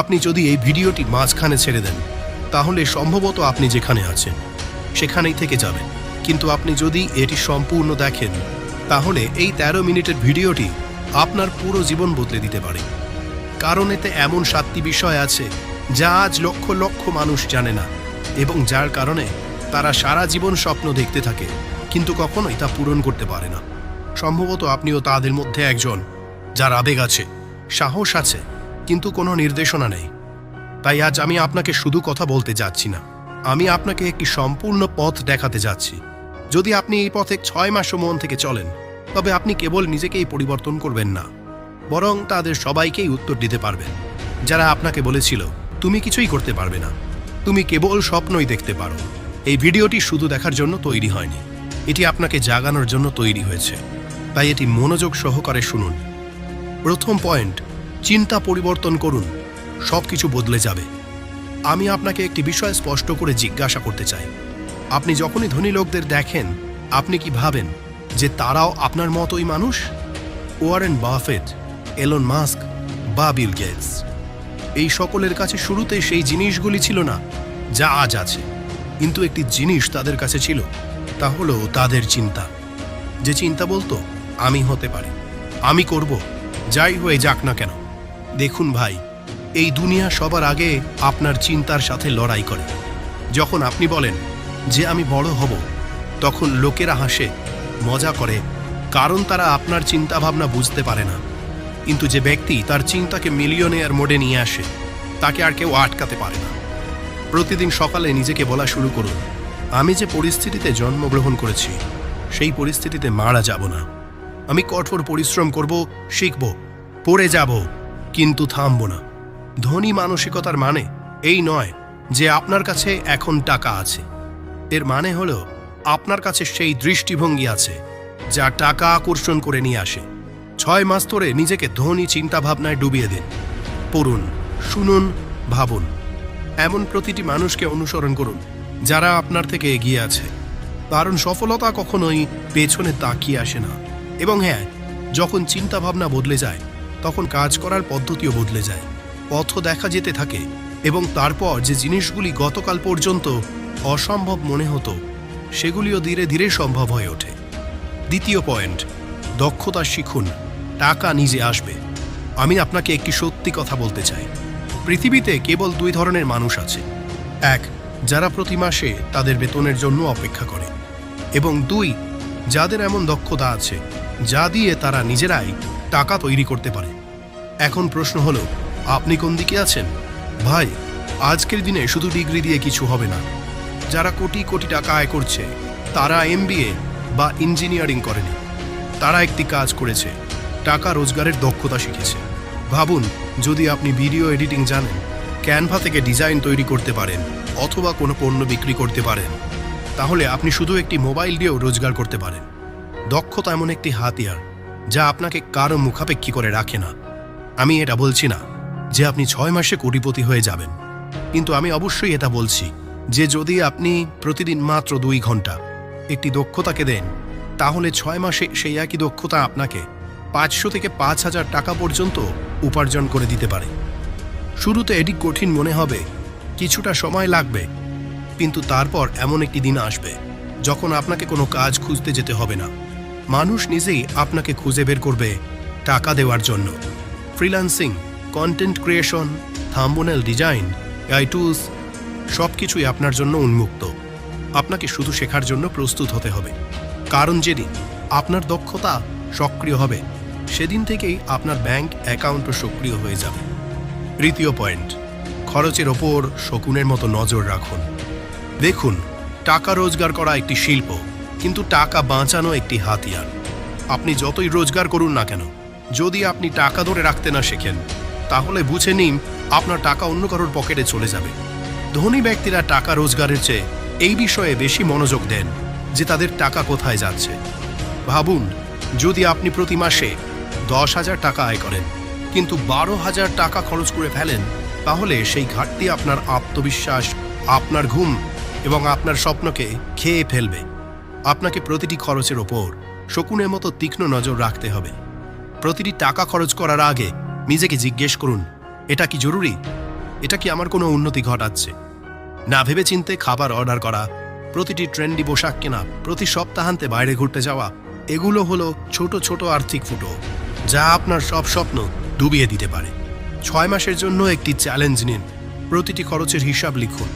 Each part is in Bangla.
আপনি যদি এই ভিডিওটি মাঝখানে ছেড়ে দেন, তাহলে সম্ভবত আপনি যেখানে আছেন, সেখানেই থেকে যাবেন। কিন্তু আপনি যদি এটি সম্পূর্ণ দেখেন, তাহলে এই ১৩ মিনিটের ভিডিওটি আপনার পুরো জীবন বদলে দিতে পারে। কারণ এতে এমন সাতটি বিষয় আছে, যা আজ লক্ষ লক্ষ মানুষ জানে না, এবং যার কারণে তারা সারা জীবন স্বপ্ন দেখতে থাকে, কিন্তু কখনোই তা পূরণ করতে পারে না। সম্ভবত আপনিও তাদের মধ্যে একজন, যার আবেগ আছে, সাহস আছে কিন্তু কোনো নির্দেশনা নেই। তাই আজ আমি আপনাকে শুধু কথা বলতে যাচ্ছি না। আমি আপনাকে একটি সম্পূর্ণ পথ দেখাতে যাচ্ছি। যদি আপনি এই পথে ছয় মাসও মন থেকে চলেন, তবে আপনি কেবল নিজেকেই পরিবর্তন করবেন না, বরং তাদের সবাইকেই উত্তর দিতে পারবেন। যারা আপনাকে বলেছিল, তুমি কিছুই করতে পারবে না। তুমি কেবল স্বপ্নই দেখতে পারো। এই ভিডিওটি শুধু দেখার জন্য তৈরি হয়নি। এটি আপনাকে জাগানোর জন্য তৈরি হয়েছে। তাই এটি মনোযোগ সহকারে শুনুন। প্রথম পয়েন্ট চিন্তা পরিবর্তন করুন সব কিছু বদলে যাবে। আমি আপনাকে একটি বিষয় স্পষ্ট করে জিজ্ঞাসা করতে চাই। আপনি যখনই ধনী লোকদের দেখেন, আপনি কি ভাবেন যে তারাও আপনার মতোই মানুষ? ওয়ারেন বাফেট, এলন মাস্ক বা বিল গেটস। এই সকলের কাছে শুরুতে সেই জিনিসগুলি ছিল না, যা আজ আছে। কিন্তু একটি জিনিস তাদের কাছে ছিল, তা হলো তাদের চিন্তা। যে চিন্তা বলতো, আমি হতে পারি, আমি করব, যাই হয়ে যাক না কেন। দেখুন ভাই, এই দুনিয়া সবার আগে আপনার চিন্তার সাথে লড়াই করে। যখন আপনি বলেন যে আমি বড় হব, তখন লোকেরা হাসে, মজা করে, কারণ তারা আপনার চিন্তা ভাবনা বুঝতে পারে না। কিন্তু যে ব্যক্তি তার চিন্তাকে মিলিয়নেয়ার মোডে নিয়ে আসে, তাকে আর কেউ আটকাতে পারে না। প্রতিদিন সকালে নিজেকে বলা শুরু করুন, আমি যে পরিস্থিতিতে জন্মগ্রহণ করেছি, সেই পরিস্থিতিতে মারা যাব না। আমি কঠোর পরিশ্রম করব, শিখব, পড়ে যাব। কিন্তু থামব না। ধনী মানসিকতার মানে এই নয় যে আপনার কাছে এখন টাকা আছে। এর মানে হল আপনার কাছে সেই দৃষ্টিভঙ্গি আছে, যা টাকা আকর্ষণ করে নিয়ে আসে। ছয় মাস ধরে নিজেকে ধনী চিন্তাভাবনায় ডুবিয়ে দিন। পড়ুন, শুনুন, ভাবুন। এমন প্রতিটি মানুষকে অনুসরণ করুন, যারা আপনার থেকে এগিয়ে আছে। কারণ সফলতা কখনোই পেছনে তাকিয়ে আসে না। এবং হ্যাঁ যখন চিন্তাভাবনা বদলে যায় তখন কাজ করার পদ্ধতিও বদলে যায়। পথও দেখা যেতে থাকে এবং তারপর যে জিনিসগুলি গতকাল পর্যন্ত অসম্ভব মনে হতো, সেগুলিও ধীরে ধীরে সম্ভব হয়ে ওঠে। দ্বিতীয় পয়েন্ট, দক্ষতা শিখুন, টাকা নিজে আসবে। আমি আপনাকে একটি সত্যি কথা বলতে চাই। পৃথিবীতে কেবল দুই ধরনের মানুষ আছে। এক, যারা প্রতি মাসে তাদের বেতনের জন্য অপেক্ষা করে। এবং দুই, যাদের এমন দক্ষতা আছে, যা দিয়ে তারা নিজেরাই টাকা তৈরি করতে পারে। এখন প্রশ্ন হলো, আপনি কোন দিকে আছেন? ভাই, আজকের দিনে শুধু ডিগ্রি দিয়ে কিছু হবে না। যারা কোটি কোটি টাকা আয় করছে, তারা এমবিএ বা ইঞ্জিনিয়ারিং করেনি। তারা একটি কাজ করেছে, টাকা রোজগারের দক্ষতা শিখেছে। ভাবুন, যদি আপনি ভিডিও এডিটিং জানেন, ক্যানভা থেকে ডিজাইন তৈরি করতে পারেন, অথবা কোনো পণ্য বিক্রি করতে পারেন, তাহলে আপনি শুধু একটি মোবাইল দিয়েও রোজগার করতে পারেন। দক্ষতা এমন একটি হাতিয়ার। যা আপনাকে কারও মুখাপেক্ষী করে রাখে না। আমি এটা বলছি না যে আপনি ছয় মাসে কোটিপতি হয়ে যাবেন। কিন্তু আমি অবশ্যই এটা বলছি যে যদি আপনি প্রতিদিন মাত্র দুই ঘণ্টা একটি দক্ষতাকে দেন, তাহলে ছয় মাসে সেই একই দক্ষতা আপনাকে পাঁচশো থেকে পাঁচ হাজার টাকা পর্যন্ত উপার্জন করে দিতে পারে। শুরুতে এটি কঠিন মনে হবে, কিছুটা সময় লাগবে, কিন্তু তারপর এমন একটি দিন আসবে যখন আপনাকে কোনো কাজ খুঁজতে যেতে হবে না। মানুষ নিজেই আপনাকে খুঁজে বের করবে টাকা দেওয়ার জন্য। Freelancing content creation thumbnail design AI tools সব কিছুই আপনার জন্য উন্মুক্ত। আপনাকে শুধু শেখার জন্য প্রস্তুত হতে হবে। কারণ যেদিন আপনার দক্ষতা সক্রিয় হবে, সেদিন থেকেই আপনার ব্যাংক অ্যাকাউন্টও সক্রিয় হয়ে যাবে। তৃতীয় পয়েন্ট, খরচের ওপর শকুনের মতো নজর রাখুন। দেখুন, টাকা রোজগার করা একটি শিল্প। কিন্তু টাকা বাঁচানো একটি হাতিয়ার। আপনি যতই রোজগার করুন না কেন, যদি আপনি টাকা ধরে রাখতে না শেখেন, তাহলে বুঝে নিন আপনার টাকা অন্য কারোর পকেটে চলে যাবে। ধনী ব্যক্তিরা টাকা রোজগারের চেয়ে এই বিষয়ে বেশি মনোযোগ দেন যে তাদের টাকা কোথায় যাচ্ছে। ভাবুন, যদি আপনি প্রতি মাসে দশ হাজার টাকা আয় করেন, কিন্তু বারো হাজার টাকা খরচ করে ফেলেন, তাহলে সেই ঘাটতি আপনার আত্মবিশ্বাস, আপনার ঘুম এবং আপনার স্বপ্নকে খেয়ে ফেলবে। আপনাকে প্রতিটি খরচের ওপর শকুনের মতো তীক্ষ্ণ নজর রাখতে হবে। প্রতিটি টাকা খরচ করার আগে নিজেকে জিজ্ঞেস করুন, এটা কি জরুরি? এটা কি আমার কোনো উন্নতি ঘটাচ্ছে? না ভেবে চিনতে খাবার অর্ডার করা, প্রতিটি ট্রেন্ডি পোশাক কেনা, প্রতি সপ্তাহান্তে বাইরে ঘুরতে যাওয়া, এগুলো হলো ছোট ছোট আর্থিক ফুটো, যা আপনার সব স্বপ্ন ডুবিয়ে দিতে পারে। ছয় মাসের জন্য একটি চ্যালেঞ্জ নিন। প্রতিটি খরচের হিসাব লিখুন।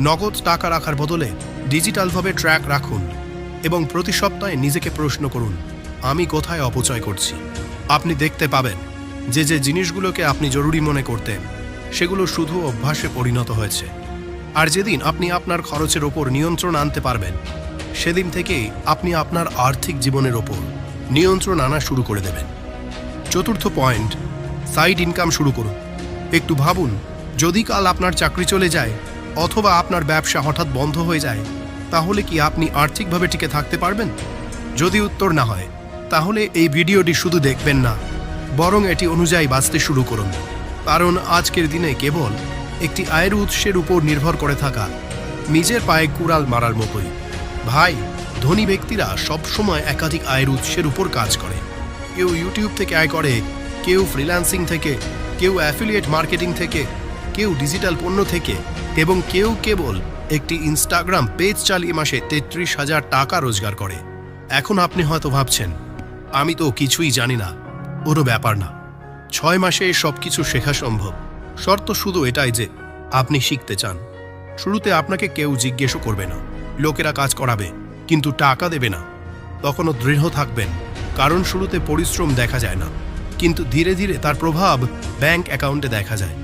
নগদ টাকা রাখার বদলে ডিজিটালভাবে ট্র্যাক রাখুন। এবং প্রতি সপ্তাহে নিজেকে প্রশ্ন করুন, আমি কোথায় অপচয় করছি? আপনি দেখতে পাবেন যে যে জিনিসগুলোকে আপনি জরুরি মনে করতেন, সেগুলো শুধু অভ্যাসে পরিণত হয়েছে। আর যেদিন আপনি আপনার খরচের ওপর নিয়ন্ত্রণ আনতে পারবেন, সেদিন থেকেই আপনি আপনার আর্থিক জীবনের ওপর নিয়ন্ত্রণ আনা শুরু করে দেবেন। চতুর্থ পয়েন্ট, সাইড ইনকাম শুরু করুন। একটু ভাবুন, যদি কাল আপনার চাকরি চলে যায় অথবা আপনার ব্যবসা হঠাৎ বন্ধ হয়ে যায় তাহলে কি আপনি আর্থিকভাবে টিকে থাকতে পারবেন? যদি উত্তর না হয়, তাহলে এই ভিডিওটি শুধু দেখবেন না, বরং এটি অনুযায়ী বাঁচতে শুরু করুন। কারণ আজকের দিনে কেবল একটি আয়ের উৎসের উপর নির্ভর করে থাকা, নিজের পায়ে কুড়াল মারার মতোই। ভাই, ধনী ব্যক্তিরা সবসময় একাধিক আয়ের উৎসের উপর কাজ করে। কেউ ইউটিউব থেকে আয় করে, কেউ ফ্রিল্যান্সিং থেকে, কেউ অ্যাফিলিয়েট মার্কেটিং থেকে, কেউ ডিজিটাল পণ্য থেকে, এবং কেউ কেবল একটি ইনস্টাগ্রাম পেজ চালিয়ে মাসে তেত্রিশ হাজার টাকা রোজগার করে। এখন আপনি হয়তো ভাবছেন, আমি তো কিছুই জানি না, কোনো ব্যাপার না। ছয় মাসে সব কিছু শেখা সম্ভব। শর্ত শুধু এটাই যে, আপনি শিখতে চান। শুরুতে আপনাকে কেউ জিজ্ঞেসও করবে না। লোকেরা কাজ করাবে, কিন্তু টাকা দেবে না। তখনও দৃঢ় থাকবেন, কারণ শুরুতে পরিশ্রম দেখা যায় না। কিন্তু ধীরে ধীরে তার প্রভাব ব্যাংক অ্যাকাউন্টে দেখা যায়।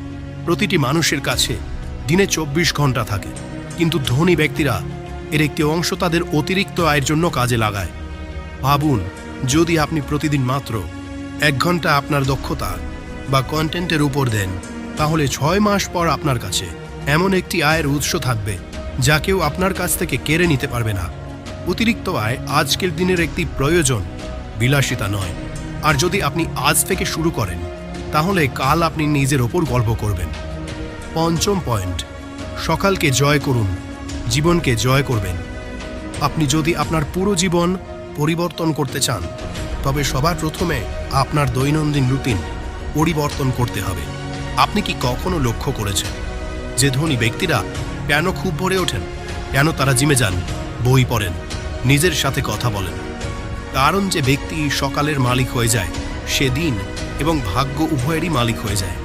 প্রতিটি মানুষের কাছে দিনে চব্বিশ ঘণ্টা থাকে। কিন্তু ধনী ব্যক্তিরা এর একটি অংশ তাদের অতিরিক্ত আয়ের জন্য কাজে লাগায়। ভাবুন, যদি আপনি প্রতিদিন মাত্র এক ঘণ্টা আপনার দক্ষতা বা কন্টেন্টের উপর দেন, তাহলে ছয় মাস পর আপনার কাছে এমন একটি আয়ের উৎস থাকবে যা কেউ আপনার কাছ থেকে কেড়ে নিতে পারবে না। অতিরিক্ত আয় আজকের দিনের একটি প্রয়োজন, বিলাসিতা নয়। আর যদি আপনি আজ থেকে শুরু করেন, তাহলে কাল আপনি নিজের ওপর গল্প করবেন। পঞ্চম পয়েন্ট সকালকে জয় করুন, জীবনকে জয় করবেন। আপনি যদি আপনার পুরো জীবন পরিবর্তন করতে চান, তবে সবার প্রথমে আপনার দৈনন্দিন রুটিন পরিবর্তন করতে হবে। আপনি কি কখনো লক্ষ্য করেছেন যে ধনী ব্যক্তিরা কেন খুব ভরে ওঠেন, কেন তারা জিমে যান, বই পড়েন, নিজের সাথে কথা বলেন? কারণ যে ব্যক্তি সকালের মালিক হয়ে যায়, সে দিন এবং ভাগ্য উভয়েরই মালিক হয়ে যায়।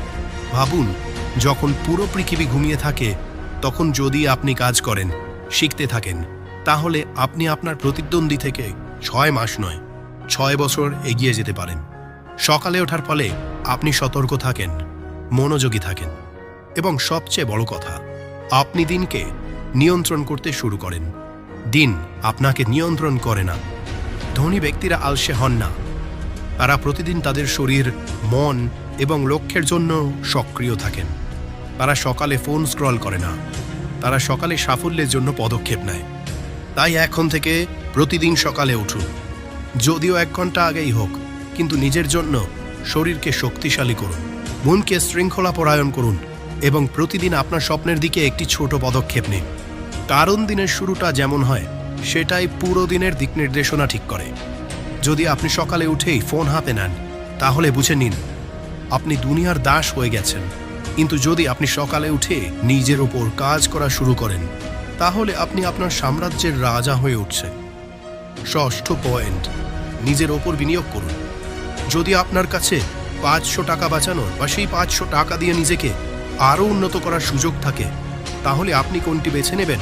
ভাবুন, যখন পুরো পৃথিবী ঘুমিয়ে থাকে তখন যদি আপনি কাজ করেন, শিখতে থাকেন, তাহলে আপনি আপনার প্রতিদ্বন্দ্বী থেকে ছয় মাস নয়, ছয় বছর এগিয়ে যেতে পারেন। সকালে ওঠার ফলে আপনি সতর্ক থাকেন, মনোযোগী থাকেন। এবং সবচেয়ে বড় কথা, আপনি দিনকে নিয়ন্ত্রণ করতে শুরু করেন। দিন আপনাকে নিয়ন্ত্রণ করে না। ধনী ব্যক্তিরা আলসে হন না। তারা প্রতিদিন তাদের শরীর, মন এবং লক্ষ্যের জন্য সক্রিয় থাকেন। তারা সকালে ফোন স্ক্রল করে না। তারা সকালে সাফল্যের জন্য পদক্ষেপ নেয়। তাই এখন থেকে প্রতিদিন সকালে উঠুন। যদিও এক ঘণ্টা আগেই হোক, কিন্তু নিজের জন্য শরীরকে শক্তিশালী করুন। মনকে শৃঙ্খলা পরায়ণ করুন এবং প্রতিদিন আপনার স্বপ্নের দিকে একটি ছোট পদক্ষেপ নিন। কারণ দিনের শুরুটা যেমন হয়, সেটাই পুরো দিনের দিক নির্দেশনা ঠিক করে। যদি আপনি সকালে উঠেই ফোন হাতে নেন, তাহলে বুঝে নিন, আপনি দুনিয়ার দাস হয়ে গেছেন। কিন্তু যদি আপনি সকালে উঠে নিজের ওপর কাজ করা শুরু করেন, তাহলে আপনি আপনার সাম্রাজ্যের রাজা হয়ে উঠছেন ষষ্ঠ পয়েন্ট, নিজের ওপর বিনিয়োগ করুন। যদি আপনার কাছে পাঁচশো টাকা বাঁচানোর বা সেই পাঁচশো টাকা দিয়ে নিজেকে আরও উন্নত করার সুযোগ থাকে, তাহলে আপনি কোনটি বেছে নেবেন?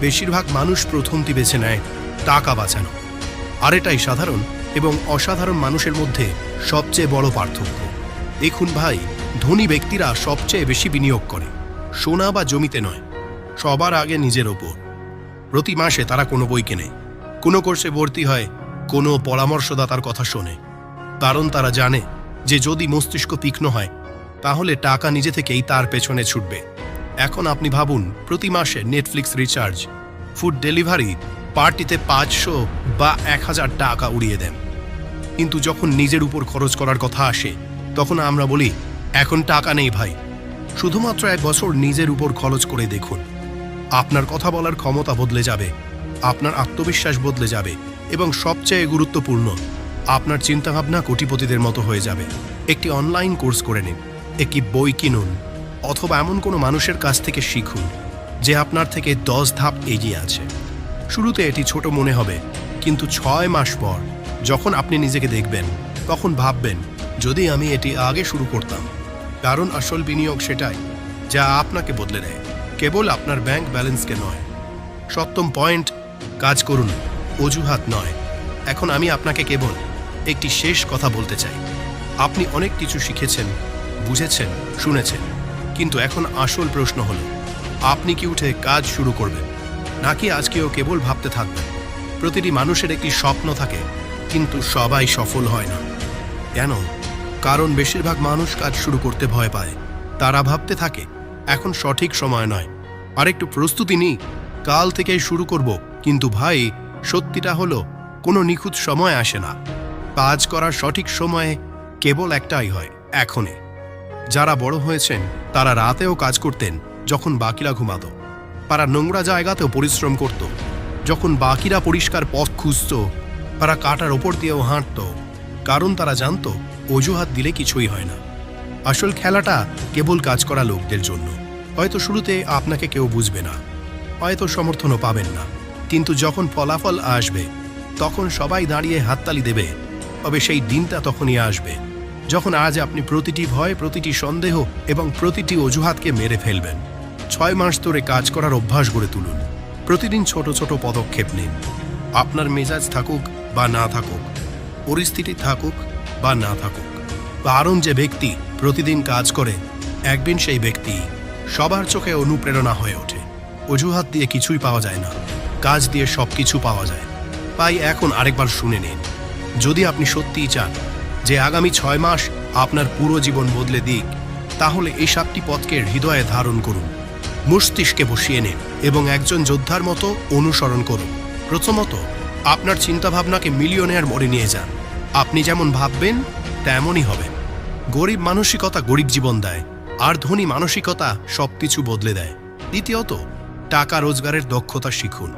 বেশিরভাগ মানুষ প্রথমটি বেছে নেয় টাকা বাঁচানো। আর এটাই সাধারণ এবং অসাধারণ মানুষের মধ্যে সবচেয়ে বড় পার্থক্য। দেখুন ভাই ধনী ব্যক্তিরা সবচেয়ে বেশি বিনিয়োগ করে। সোনা বা জমিতে নয়, সবার আগে নিজের ওপর। প্রতি মাসে তারা কোনো বই কেনে, কোনো কোর্সে ভর্তি হয়, কোনো পরামর্শদাতার কথা শোনে। কারণ তারা জানে যে যদি মস্তিষ্ক তীক্ষ্ণ হয়, তাহলে টাকা নিজে থেকেই তার পেছনে ছুটবে। এখন আপনি ভাবুন, প্রতি মাসে নেটফ্লিক্স রিচার্জ ফুড ডেলিভারি পার্টিতে পাঁচশো বা এক হাজার টাকা উড়িয়ে দেন। কিন্তু যখন নিজের উপর খরচ করার কথা আসে, তখন আমরা বলি এখন টাকা নেই ভাই। শুধুমাত্র এক বছর নিজের উপর খরচ করে দেখুন। আপনার কথা বলার ক্ষমতা বদলে যাবে, আপনার আত্মবিশ্বাস বদলে যাবে এবং সবচেয়ে গুরুত্বপূর্ণ, আপনার চিন্তাভাবনা কোটিপতিদের মতো হয়ে যাবে। একটি অনলাইন কোর্স করে নিন, একটি বই কিনুন, অথবা এমন কোনো মানুষের কাছ থেকে শিখুন, যে আপনার থেকে দশ ধাপ এগিয়ে আছে। শুরুতে এটি ছোট মনে হবে, কিন্তু ছয় মাস পর, যখন আপনি নিজেকে দেখবেন, তখন ভাববেন, যদি আমি এটি আগে শুরু করতাম। কারণ আসল বিনিয়োগ সেটাই যা আপনাকে বদলে দেয়। কেবল আপনার ব্যাংক ব্যালেন্সকে নয়। সপ্তম পয়েন্ট, কাজ করুন, অজুহাত নয়। এখন আমি আপনাকে কেবল একটি শেষ কথা বলতে চাই। আপনি অনেক কিছু শিখেছেন, বুঝেছেন, শুনেছেন, কিন্তু এখন আসল প্রশ্ন হল, আপনি কি উঠে কাজ শুরু করবেন? নাকি আজকেও কেবল ভাবতে থাকবেন? প্রতিটি মানুষের একটি স্বপ্ন থাকে, কিন্তু সবাই সফল হয় না। কেন? কারণ বেশিরভাগ মানুষ কাজ শুরু করতে ভয় পায়। তারা ভাবতে থাকে, এখন সঠিক সময় নয়। আর একটু প্রস্তুতি নিই, কাল থেকেই শুরু করব, কিন্তু ভাই, সত্যিটা হলো, কোনো নিখুঁত সময় আসে না। কাজ করার সঠিক সময়ে কেবল একটাই হয়, এখনই। যারা বড় হয়েছেন, তারা রাতেও কাজ করতেন, যখন বাকিরা ঘুমাতো। তারা নোংরা জায়গাতেও পরিশ্রম করত। যখন বাকিরা পরিষ্কার পথ খুঁজত তারা কাটার ওপর দিয়েও হাঁটত। কারণ তারা জানতো অজুহাত দিলে কিছুই হয় না। আসল খেলাটা কেবল কাজ করা লোকদের জন্য। হয়তো শুরুতে আপনাকে কেউ বুঝবে না। হয়তো সমর্থনও পাবেন না। কিন্তু যখন ফলাফল আসবে, তখন সবাই দাঁড়িয়ে হাততালি দেবে। তবে সেই দিনটা তখনই আসবে। যখন আজ আপনি প্রতিটি ভয়, প্রতিটি সন্দেহ এবং প্রতিটি অজুহাতকে মেরে ফেলবেন। ছয় মাস ধরে কাজ করার অভ্যাস গড়ে তুলুন। প্রতিদিন ছোট ছোট পদক্ষেপ নিন। আপনার মেজাজ থাকুক বা না থাকুক, পরিস্থিতি থাকুক বা না থাকুক। কারণ যে ব্যক্তি প্রতিদিন কাজ করে, একদিন সেই ব্যক্তি সবার চোখে অনুপ্রেরণা হয়ে ওঠে। অজুহাত দিয়ে কিছুই পাওয়া যায় না। কাজ দিয়ে সব কিছু পাওয়া যায়। তাই এখন আরেকবার শুনে নিন। যদি আপনি সত্যিই চান যে আগামী ছয় মাস আপনার পুরো জীবন বদলে দিক, তাহলে এই সাতটি পথকে হৃদয়ে ধারণ করুন। মস্তিষ্কে বসিয়ে নিন এবং একজন যোদ্ধার মতো অনুসরণ করুন। প্রথমত, আপনার চিন্তাভাবনাকে মিলিয়নের মোড়ে নিয়ে যান। আপনি যেমন ভাববেন, তেমনই হবেন গরিব মানসিকতা গরিব জীবন দেয়, আর ধনী মানসিকতা সবকিছু বদলে দেয়। দ্বিতীয়ত, টাকা রোজগারের দক্ষতা শিখুন।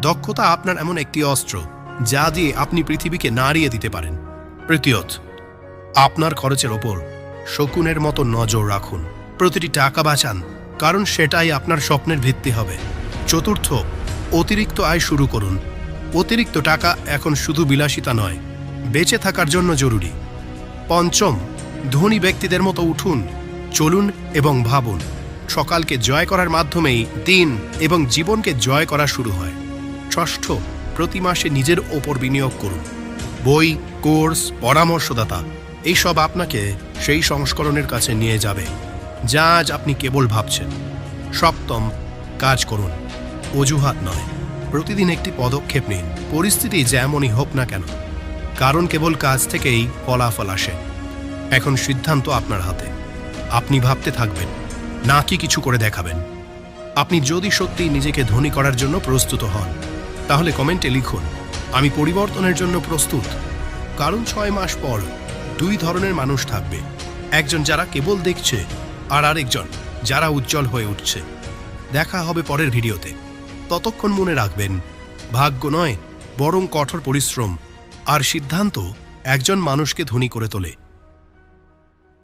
দক্ষতা আপনার এমন একটি অস্ত্র, যা দিয়ে আপনি পৃথিবীকে নাড়িয়ে দিতে পারেন। তৃতীয়ত, আপনার খরচের ওপর শকুনের মতো নজর রাখুন। প্রতিটি টাকা বাঁচান, কারণ সেটাই আপনার স্বপ্নের ভিত্তি হবে। চতুর্থ, অতিরিক্ত আয় শুরু করুন। অতিরিক্ত টাকা এখন শুধু বিলাসিতা নয় বেঁচে থাকার জন্য জরুরি। পঞ্চম, ধনী ব্যক্তিদের মতো উঠুন, চলুন এবং ভাবুন। সকালকে জয় করার মাধ্যমেই দিন এবং জীবনকে জয় করা শুরু হয়। ষষ্ঠ, প্রতি মাসে নিজের ওপর বিনিয়োগ করুন। বই, কোর্স, পরামর্শদাতা, এইসব আপনাকে সেই সংস্করণের কাছে নিয়ে যাবে, যা আজ আপনি কেবল ভাবছেন। সপ্তম, কাজ করুন, অজুহাত নয়। প্রতিদিন একটি পদক্ষেপ নিন, পরিস্থিতি যেমনই হোক না কেন। কারণ কেবল কাজ থেকেই ফলাফল আসে। এখন সিদ্ধান্ত আপনার হাতে। আপনি ভাবতে থাকবেন নাকি কিছু করে দেখাবেন। আপনি যদি সত্যি নিজেকে ধনী করার জন্য প্রস্তুত হন, তাহলে কমেন্টে লিখুন, আমি পরিবর্তনের জন্য প্রস্তুত। কারণ ছয় মাস পর দুই ধরনের মানুষ থাকবে। একজন যারা কেবল দেখছে, আর আরেকজন যারা উজ্জ্বল হয়ে উঠছে। দেখা হবে পরের ভিডিওতে। ততক্ষণ মনে রাখবেন, ভাগ্য নয়, বরং কঠোর পরিশ্রম আর সিদ্ধান্ত একজন মানুষকে ধনী করে তোলে।